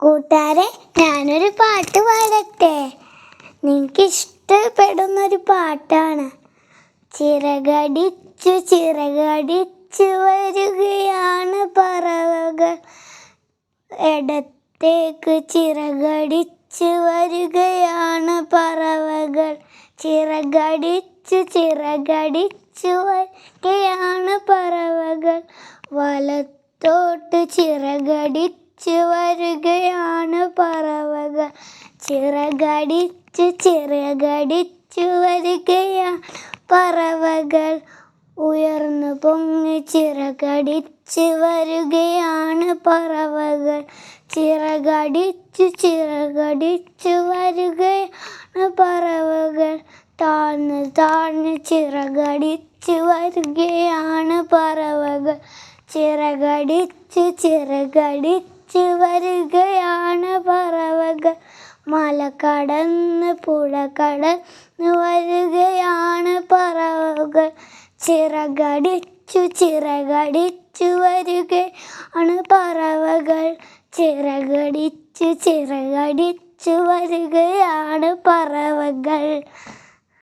കൂട്ടുകാരെ ഞാനൊരു പാട്ട് പാടട്ടെ? നിങ്ങൾക്ക് ഇഷ്ടപ്പെടുന്നൊരു പാട്ടാണ്. ചിറകടിച്ചു ചിറകടിച്ചു വരികയാണ് പറവകൾ. ഇടത്തേക്ക് ചിറകടിച്ചു വരികയാണ് പറവകൾ. ചിറകടിച്ചു ചിറകടിച്ചു വരികയാണ് പറവകൾ. വലത്തോട്ട് ചിറകടിച്ചു വരികയാണ് പറവകൾ ചിറകടിച്ചു ചിറകടിച്ചു വരികയാണ് പറവകൾ. ഉയർന്നു പൊങ്ങി ചിറകടിച്ചു വരികയാണ് പറവകൾ. ചിറകടിച്ചു ചിറകടിച്ചു വരികയാണ് പറവകൾ. താഴ്ന്ന് താഴ്ന്ന് ചിറകടിച്ചു വരികയാണ് പറവകൾ. ചിറകടിച്ചു ചിറകടിച്ചു വരികയാണ് പറവകൾ. മല കടന്ന് പുഴ കടന്ന് വരികയാണ് പറവകൾ. ചിറകടിച്ചു ചിറകടിച്ചു വരികയാണ് പറവകൾ. ചിറകടിച്ചു ചിറകടിച്ചു വരികയാണ് പറവകൾ.